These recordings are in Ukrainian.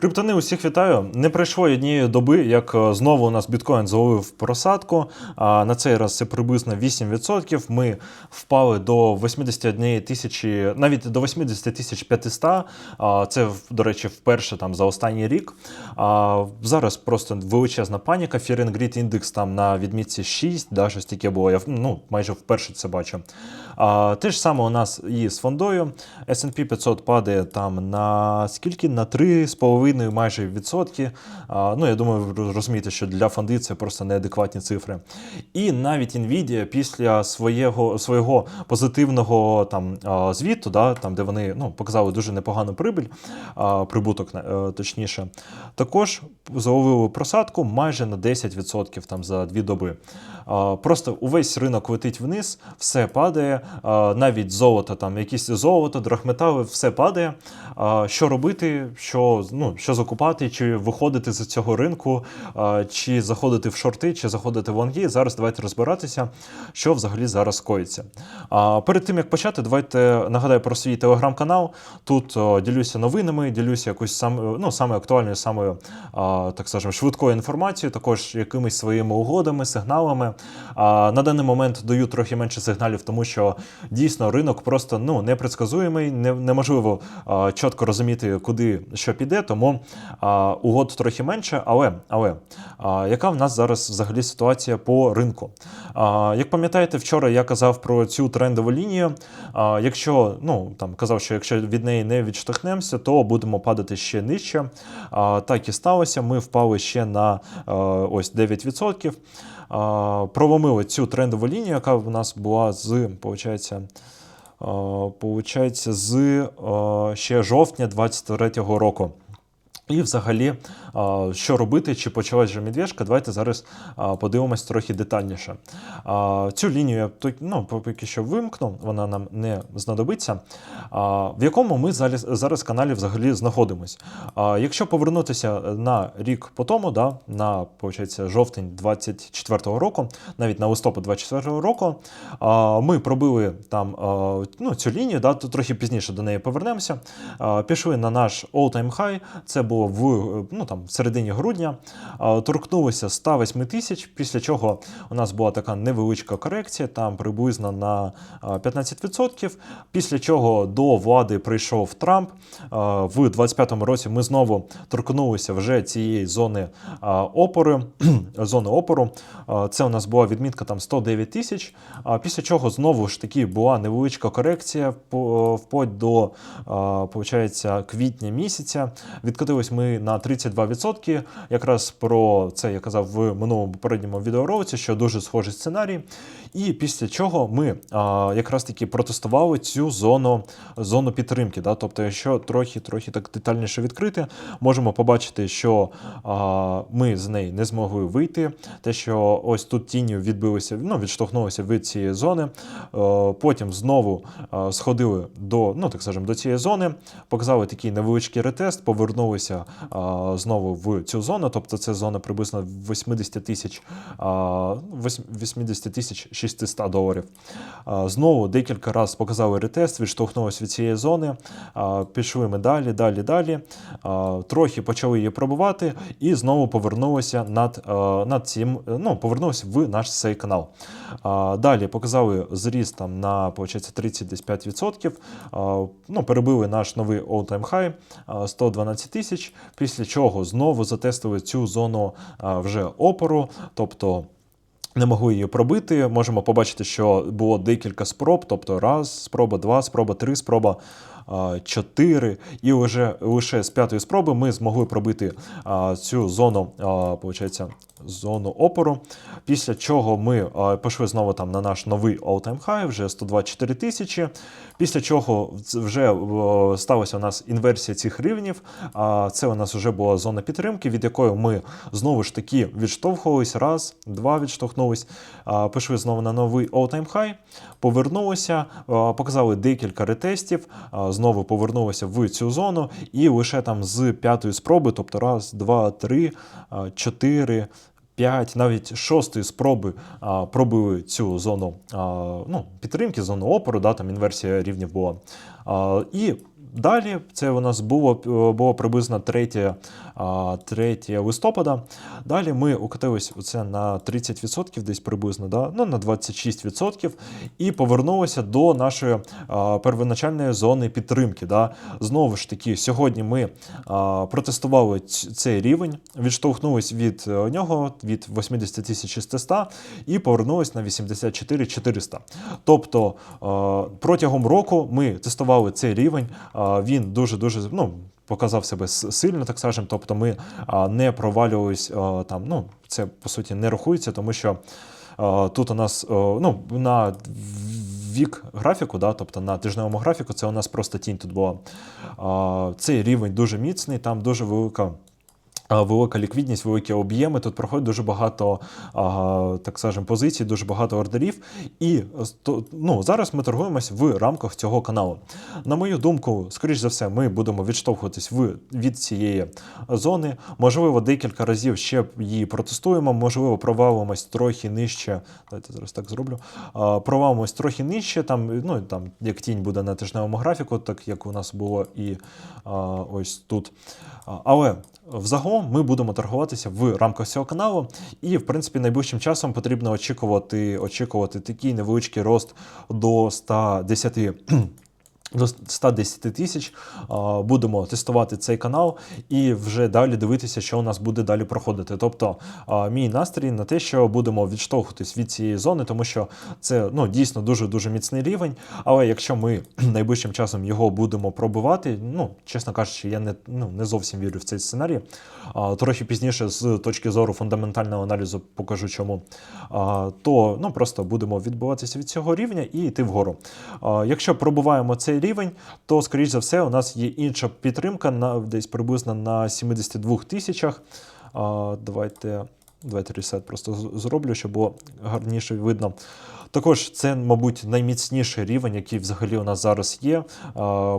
Криптони, усіх вітаю. Не пройшло однієї доби, як е, знову у нас біткоін зловив просадку. На цей раз це приблизно 8%. Ми впали до 81 тисячі, навіть до 80 тисяч 500. Це, до речі, вперше там за останній рік. Зараз просто величезна паніка. Greed Index там на відмітці 6, да, щось таке було. Я ну, майже вперше це бачу. Те ж саме у нас і з фондою. S&P 500 падає там на скільки? На 3,5 майже відсотки. Ну, я думаю, ви розумієте, що для фонди це просто неадекватні цифри. І навіть Nvidia після свого, свого позитивного там, звіту, да, там, де вони ну, показали дуже непогану прибиль, прибуток е, точніше, також заловили просадку майже на 10% там, за дві доби. Просто увесь ринок летить вниз, все падає, навіть золото, там якісь золото, драгметали, все падає. Що робити, що, ну, що закупати, чи виходити з цього ринку, чи заходити в шорти, чи заходити в лонги. Зараз давайте розбиратися, що взагалі зараз коїться. Перед тим як почати, давайте нагадаю про свій телеграм-канал. Тут ділюся новинами, ділюся якоюсь сам, ну, саме актуальною, самою, так скажемо, швидкою інформацією, також якимись своїми угодами, сигналами. На даний момент даю трохи менше сигналів, тому що дійсно ринок просто ну, непредсказуємий, не, неможливо чітко розуміти, куди що піде, тому угод трохи менше. Але, але яка в нас зараз взагалі ситуація по ринку? Як пам'ятаєте, вчора я казав про цю трендову лінію. Якщо ну там казав, що якщо від неї не відштовхнемося, то будемо падати ще нижче. Так і сталося. Ми впали ще на ось 9%. А, проломили цю трендову лінію, яка в нас була з, получається, а, получається, з ще жовтня 23-го року. І взагалі, що робити, чи почалась вже медвежка, давайте зараз подивимось трохи детальніше. Цю лінію я ну, поки що вимкну, вона нам не знадобиться. В якому ми зараз, каналі взагалі знаходимось. Якщо повернутися на рік по тому, да, на получається, жовтень 24-го року, навіть на листопад 24-го року, ми пробили там ну, цю лінію, да, трохи пізніше до неї повернемося. Пішли на наш all-time high, це було в, е, ну, там, в середині грудня, а, торкнулися 108 тисяч, після чого у нас була така невеличка корекція, там приблизно на 15%, після чого до влади прийшов Трамп. В 25-му році ми знову торкнулися вже цієї зони опори, зони опору. Це у нас була відмітка там 109 тисяч, після чого знову ж таки була невеличка корекція вплоть до получається, квітня місяця. Відкотились ми на 32%. Якраз про це я казав в минулому попередньому відеоролиці, що дуже схожий сценарій. І після чого ми а, якраз таки протестували цю зону, зону підтримки. Да? Тобто, якщо трохи трохи так детальніше відкрити, можемо побачити, що а, ми з неї не змогли вийти. Те, що ось тут тінню відбилися, ну, відштовхнулися від цієї зони. Е, Потім знову е, сходили до, ну так скажемо, до цієї зони, показали такий невеличкий ретест, повернулися е, знову в цю зону. Тобто це зона приблизно 80 тисяч е, 80 тисяч 600 доларів. Е, Знову декілька разів показали ретест, відштовхнулися від цієї зони. е, Пішли ми далі, далі, далі. Е, Трохи почали її пробувати і знову повернулися над, е, над цим, ну, повернулися в наш цей канал. А, Далі показали зріст там на получається, 35%. А, Ну, перебили наш новий all-time high 112 тисяч, після чого знову затестили цю зону вже опору, тобто. Не могли її пробити. Можемо побачити, що було декілька спроб, тобто раз, спроба, два, спроба, три, спроба. Чотири, і лише лише з п'ятої спроби ми змогли пробити а, цю зону, а, зону опору. Після чого ми пішли знову там на наш новий all-time high, вже 124 тисячі. Після чого вже сталася у нас інверсія цих рівнів. Це у нас вже була зона підтримки, від якої ми знову ж таки відштовхувались, раз, два відштовхнулись, пішли знову на новий all-time high, повернулися, показали декілька ретестів, знову повернулися в цю зону, і лише там з п'ятої спроби, тобто раз, два, три, чотири. 5, навіть шостої спроби а, пробили цю зону а, ну, підтримки, зону опору, да, там інверсія рівнів була. А, і далі це у нас було, було приблизно 3, 3 листопада. Далі ми укотились оце на 30%, десь приблизно, да? ну, на 26%, і повернулися до нашої первоначальної зони підтримки. Да? Знову ж таки, сьогодні ми протестували цей рівень, відштовхнулись від е, нього від 80 600 і повернулись на 84 400. Тобто е, протягом року ми тестували цей рівень. Він дуже дуже ну. Показав себе сильно, так скажемо. Тобто ми не провалювались там. Ну, це по суті не рахується, тому що тут у нас ну, на вік графіку, да, тобто на тижневому графіку, це у нас просто тінь тут була. Цей рівень дуже міцний, там дуже велика. Велика ліквідність, великі об'єми. Тут проходить дуже багато, так скажемо, позицій, дуже багато ордерів. І ну, зараз ми торгуємось в рамках цього каналу. На мою думку, скоріш за все, ми будемо відштовхуватись в, від цієї зони. Можливо, декілька разів ще її протестуємо, можливо, провалимось трохи нижче. Давайте зараз так зроблю. Провалимось трохи нижче, там, ну, там, як тінь буде на тижневому графіку, так як у нас було і ось тут. Але взагалом ми будемо торгуватися в рамках цього каналу, і в принципі найближчим часом потрібно очікувати, очікувати такий невеличкий рост до 110 до 110 тисяч будемо тестувати цей канал і вже далі дивитися, що у нас буде далі проходити. Тобто, мій настрій на те, що будемо відштовхуватись від цієї зони, тому що це ну дійсно дуже дуже міцний рівень. Але якщо ми найближчим часом його будемо пробивати, ну чесно кажучи, я не ну не зовсім вірю в цей сценарій. Трохи пізніше, з точки зору фундаментального аналізу, покажу чому. То ну просто будемо відбуватися від цього рівня і йти вгору. Якщо пробуваємо цей рівень, то скоріш за все у нас є інша підтримка на десь приблизно на 72 тисячах. Давайте. Давайте ресет просто зроблю, щоб було гарніше видно. Також це, мабуть, найміцніший рівень, який взагалі у нас зараз є,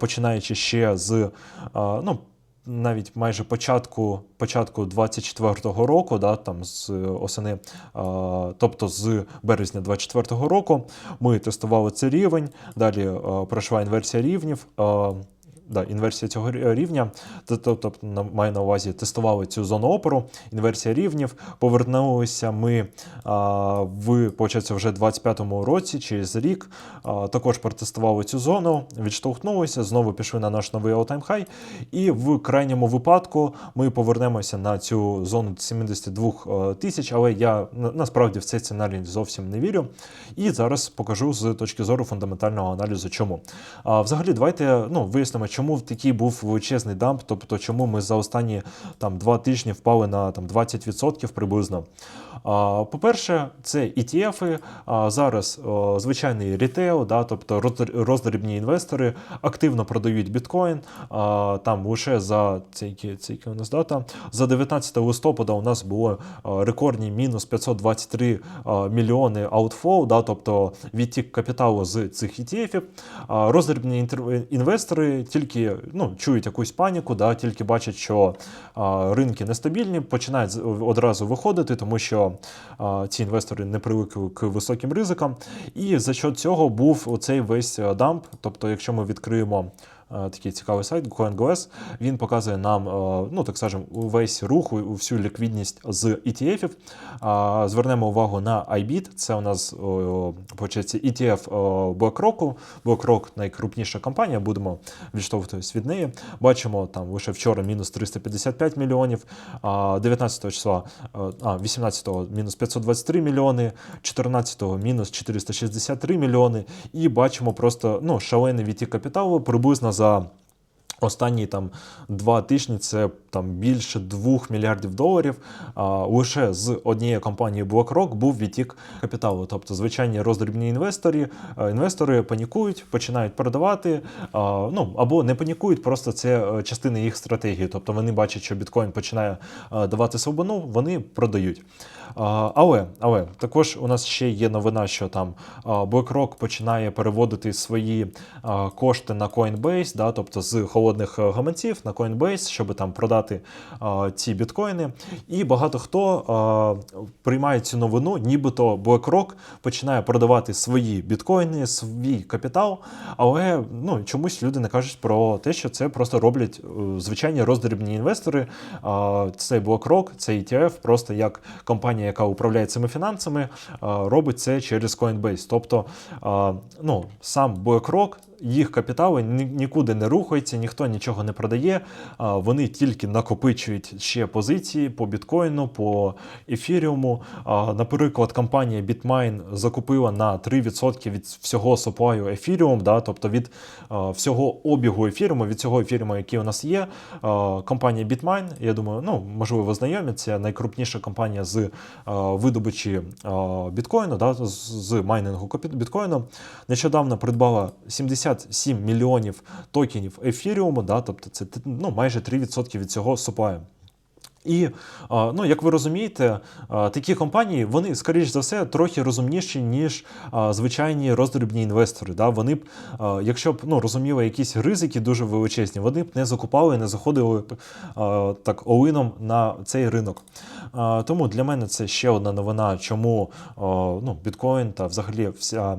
починаючи ще з ну, навіть майже початку, початку 24-го року, да, там з осени, а, тобто з березня 24-го року, ми тестували цей рівень. Далі а, пройшла інверсія рівнів. Да, інверсія цього рівня, тобто маю на увазі, тестували цю зону опору, інверсія рівнів. Повернулися ми а, в почався вже 25-му році, через рік. А, також протестували цю зону, відштовхнулися, знову пішли на наш новий all-time high. І в крайньому випадку ми повернемося на цю зону 72 е, тисяч, але я насправді в цей сценарій зовсім не вірю. І зараз покажу з точки зору фундаментального аналізу, чому. А, взагалі, давайте ну, вияснимо, чому такий був величезний дамп, тобто чому ми за останні там, два тижні впали на там, 20% приблизно. По-перше, це ETF, а, зараз звичайний рітейл, да, тобто роздрібні інвестори активно продають біткоін. Там лише за які, це у нас дата. За 19 листопада у нас було рекордні мінус 523 а, мільйони аутфлоу, да, тобто відтік капіталу з цих ETF. Роздрібні інвестори тільки ну, чують якусь паніку, да, тільки бачать, що а, ринки нестабільні, починають одразу виходити, тому що а, ці інвестори не привикли к високим ризикам. І за що цього був оцей весь е, дамп. Тобто, якщо ми відкриємо такий цікавий сайт CoinGoS, він показує нам, е, ну так скажемо, весь рух, всю ліквідність з ETF. А, Звернемо увагу на iBit, це у нас почається ETF BlackRock. BlackRock найкрупніша компанія, будемо відштовхуватись від неї. Бачимо там лише вчора мінус 355 мільйонів, 19 числа, е, а 18-го мінус 523 мільйони, 14-го мінус 463 мільйони. І бачимо просто ну, шалений відтік капіталу приблизно за. Останні там два тижні це там більше 2 мільярдів доларів. Лише з однієї компанії BlackRock був відтік капіталу. Тобто, звичайні роздрібні інвестори, е, інвестори панікують, починають продавати. Ну або не панікують, просто це е, частина їх стратегії. Тобто вони бачать, що біткоін починає е, давати слабину, вони продають. Але, але також у нас ще є новина, що там BlackRock починає переводити свої кошти на Coinbase, да, тобто з холодних гаманців на Coinbase, щоб там продати е, ці біткоїни. І багато хто е, приймає цю новину, нібито BlackRock починає продавати свої біткоїни, свій капітал. Але ну, чомусь люди не кажуть про те, що це просто роблять е, звичайні роздрібні інвестори. Е, Цей BlackRock, цей ETF, просто як компанія, яка управляє цими фінансами, е, робить це через Coinbase. Тобто, е, ну, сам BlackRock, їх капітали нікуди не рухаються, ніхто нічого не продає. Вони тільки накопичують ще позиції по біткоїну, по ефіріуму. Наприклад, компанія Bitmain закупила на 3% від всього суплаю ефіріум, да, тобто від всього обігу ефіріуму, від цього ефіріуму, який у нас є. Компанія Bitmain, я думаю, ну можливо, знайомі, це найкрупніша компанія з видобичі біткоїну, да, з, майнингу біткоїну. Нещодавно придбала 77 мільйонів токенів ефіріуму, да, тобто це ну, майже 3% від цього суплаю. І ну, як ви розумієте, такі компанії вони, скоріш за все, трохи розумніші, ніж звичайні роздрібні інвестори. Да? Вони б, якщо б ну, розуміли якісь ризики дуже величезні, вони б не закупали, не заходили б так олином на цей ринок. Тому для мене це ще одна новина, чому ну, біткоін та взагалі вся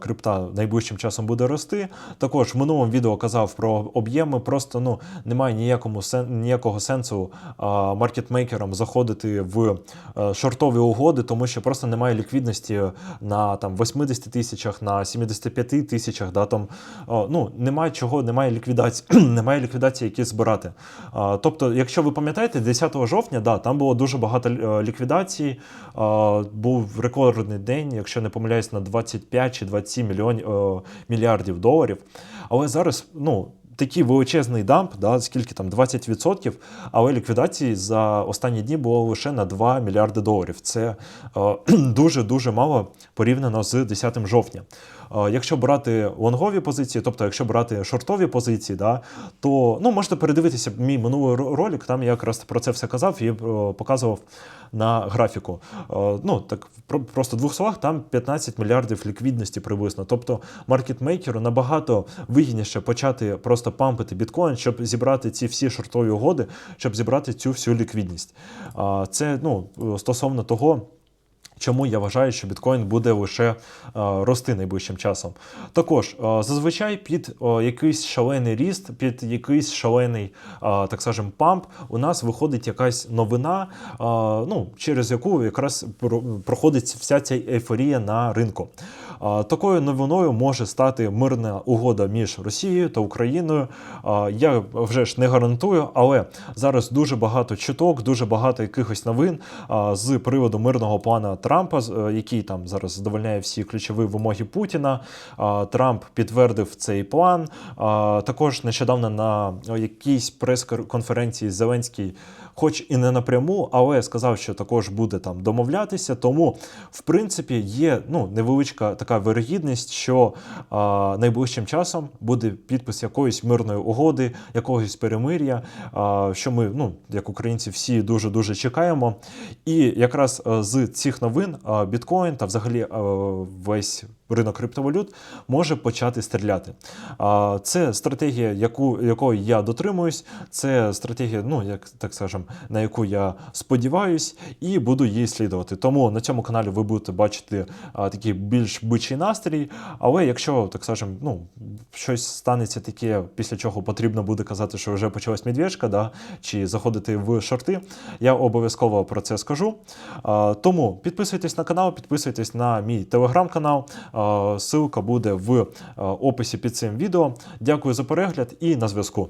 крипта найближчим часом буде рости. Також в минулому відео казав про об'єми, просто ну, немає ніякому ніякого сенсу маркетмейкерам заходити в е, шортові угоди, тому що просто немає ліквідності на там 80 тисячах, на 75 тисячах. Да, там, ну, немає чого, немає ліквідації, немає ліквідації, які збирати. Тобто, якщо ви пам'ятаєте, 10 жовтня, да, там було дуже багато е, ліквідацій. Був рекордний день, якщо не помиляюсь, на 25 чи 27 мільйонів е, мільярдів доларів. Але зараз, ну. Такий величезний дамп, да, скільки там 20%, але ліквідації за останні дні було лише на 2 мільярди доларів. Це дуже дуже мало порівняно з 10 жовтня. Е, якщо брати лонгові позиції, тобто якщо брати шортові позиції, да, то ну, можете передивитися мій минулий ролик, там я якраз про це все казав і е, показував на графіку. Е, ну, так просто в двох словах, там 15 мільярдів ліквідності приблизно. Тобто маркетмейкеру набагато вигідніше почати просто пампити біткоін, щоб зібрати ці всі шортові угоди, щоб зібрати цю всю ліквідність. Це ну, стосовно того. Чому я вважаю, що біткоін буде лише е, рости найближчим часом? Також е, зазвичай під е, якийсь шалений ріст, під якийсь шалений, так скажем, памп, у нас виходить якась новина, ну, через яку якраз про- проходить вся ця ейфорія на ринку. Такою новиною може стати мирна угода між Росією та Україною. Я вже ж не гарантую, але зараз дуже багато чуток, дуже багато якихось новин з приводу мирного плану Трампа, е, який там зараз задовольняє всі ключові вимоги Путіна. Трамп підтвердив цей план. Також нещодавно на якійсь прес-конференції Зеленський, хоч і не напряму, але сказав, що також буде там домовлятися. Тому, в принципі, є ну, невеличка така вирогідність, що е, найближчим часом буде підпис якоїсь мирної угоди, якогось перемир'я, е, що ми, ну, як українці, всі дуже дуже чекаємо. І якраз е, з цих новин е, біткоін та взагалі е, весь ринок криптовалют може почати стріляти. Це стратегія, яку, якої я дотримуюсь, це стратегія, ну як так скажем, на яку я сподіваюсь, і буду її слідувати. Тому на цьому каналі ви будете бачити такий більш бичий настрій. Але якщо так скажем, ну щось станеться таке, після чого потрібно буде казати, що вже почалась медвежка, да, чи заходити в шорти, я обов'язково про це скажу. Тому підписуйтесь на канал, підписуйтесь на мій телеграм-канал. А, Ссылка буде в описі під цим відео. Дякую за перегляд і на зв'язку.